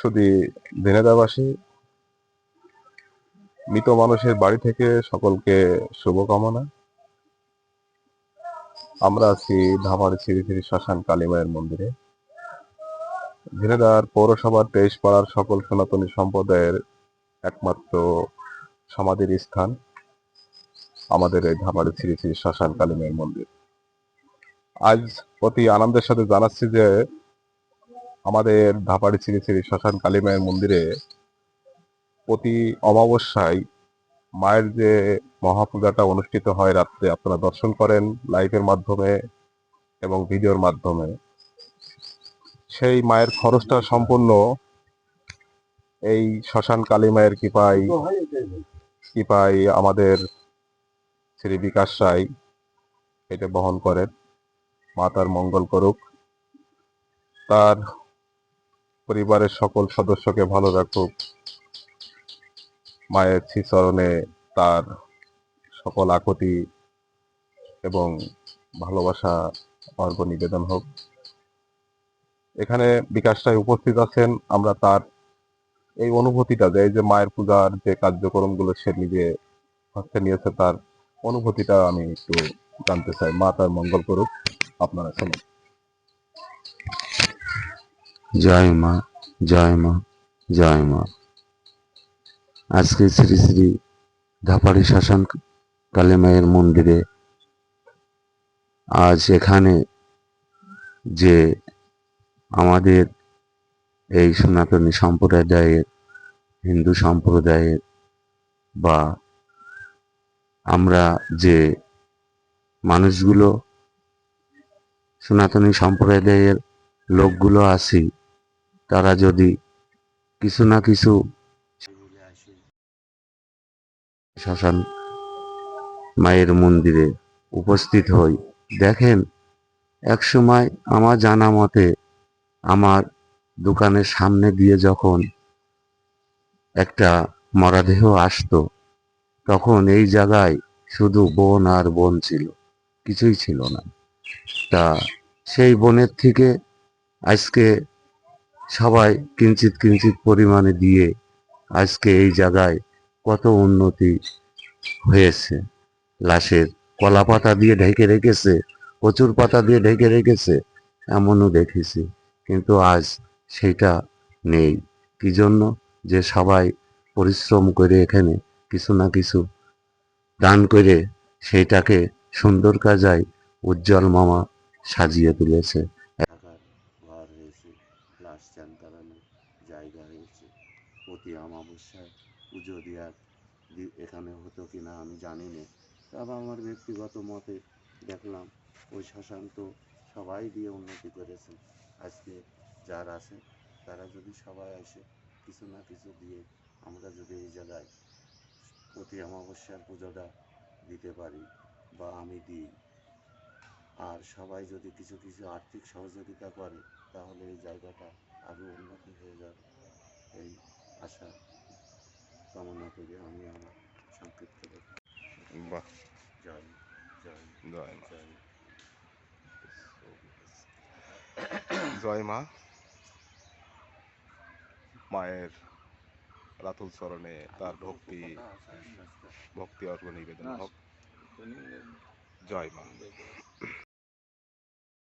শুধু দিনেদাবাসী মৃত মানুষের বাড়ি থেকে সকলকে শুভকামনা। আমরা আছি ধামার শ্রী শ্রী শ্মশান কালীমায়ের মন্দিরে। ঝিনেদার পৌরসভার তেইশ পাড়ার সকল সনাতনী সম্প্রদায়ের একমাত্র সমাধির স্থান আমাদের এই ধামারি শ্রী শ্রী শ্মশান কালীমায়ের মন্দির। আজ অতি আনন্দের সাথে জানাচ্ছি যে আমাদের ধাপাড়ি শ্রী শ্রী শ্মশান কালীমায়ের মন্দিরে প্রতি অমাবস্যায় মায়ের যে মহাপূজাটা অনুষ্ঠিত হয় রাত্রে, আপনারা দর্শন করেন লাইভের মাধ্যমে এবং ভিডিওর মাধ্যমে। সেই মায়ের খরচটা সম্পূর্ণ এই শ্মশান কালী মায়ের কৃপায় কৃপায় আমাদের শ্রী বিকাশ রায় এটা বহন করেন। মা তার মঙ্গল করুক। তার পরিবারের সকল সদস্যকে ভালো রাখুক। মায়ের শ্রীচরণে তার সকল আকুতি এবং ভালোবাসা অর্ঘ নিবেদন হোক। এখানে বিকাশ রায় উপস্থিত আছেন আমরা তার এই অনুভূতিটা যে, এই যে মায়ের পূজার যে কার্যক্রমগুলো সে নিজে হস্তে নিয়েছে, তার অনুভূতিটা আমি একটু জানতে চাই। মা তার মঙ্গল করুক। আপনারা শুনুন। জয় মা জয় মা জয় মা। আজকে শ্রী শ্রী ধাপাড়ি শাসন কালী মায়ের মন্দিরে আজ এখানে যে আমাদের এই সনাতনী সম্প্রদায়ের, হিন্দু সম্প্রদায়ের বা আমরা যে মানুষগুলো সনাতনী সম্প্রদায়ের লোকগুলো আছি তারা যদি কিছু না কিছু শ্মশান মায়ের মন্দিরে উপস্থিত হই। দেখেন, এক সময় আমার জানা মতে আমার দোকানের সামনে দিয়ে যখন একটা মরাদেহ আসতো, তখন এই জায়গায় শুধু বন আর বন ছিল, কিছুই ছিল না। তা সেই বনের থেকে আজকে সবাই কিঞ্চিত কিঞ্চিত পরিমাণে দিয়ে আজকে এই জায়গায় কত উন্নতি হয়েছে। লাশের কলা পাতা দিয়ে ঢেকে রেখেছে, কচুর পাতা দিয়ে ঢেকে রেখেছে, এমনও দেখেছি। কিন্তু আজ সেটা নেই। কি জন্য? যে সবাই পরিশ্রম করে এখানে কিছু না কিছু দান করে সেইটাকে সুন্দর কাজায় উজ্জ্বল মামা সাজিয়ে তুলেছে। চান করানোর জায়গা হয়েছে। প্রতি অমাবস্যায় পুজো দেওয়ার এখানে হতো কি না আমি জানি না। তবে আমার ব্যক্তিগত মতে দেখলাম, ওই শ্মশান তো সবাই দিয়ে উন্নতি করেছে। আজকে যার আছে, তারা যদি সবাই আসে, কিছু না কিছু দিয়ে আমরা যদি এই জায়গায় প্রতি অমাবস্যার পুজোটা দিতে পারি বা আমি দিই। আর সবাই যদি কিছু কিছু আর্থিক সহযোগিতা করে তাহলে এই জায়গাটা আরও উন্নতি হয়ে যাবে। এই আশা কামনা করি আমি আমার সংক্ষিপ্ত কথা। বাহ। জয় জয় জয় মা। জয়। জয় মা। মায়ের রাতুল চরণে তার ভক্তি ভক্তি অর্ঘ নিবেদন হোক। জয় মা।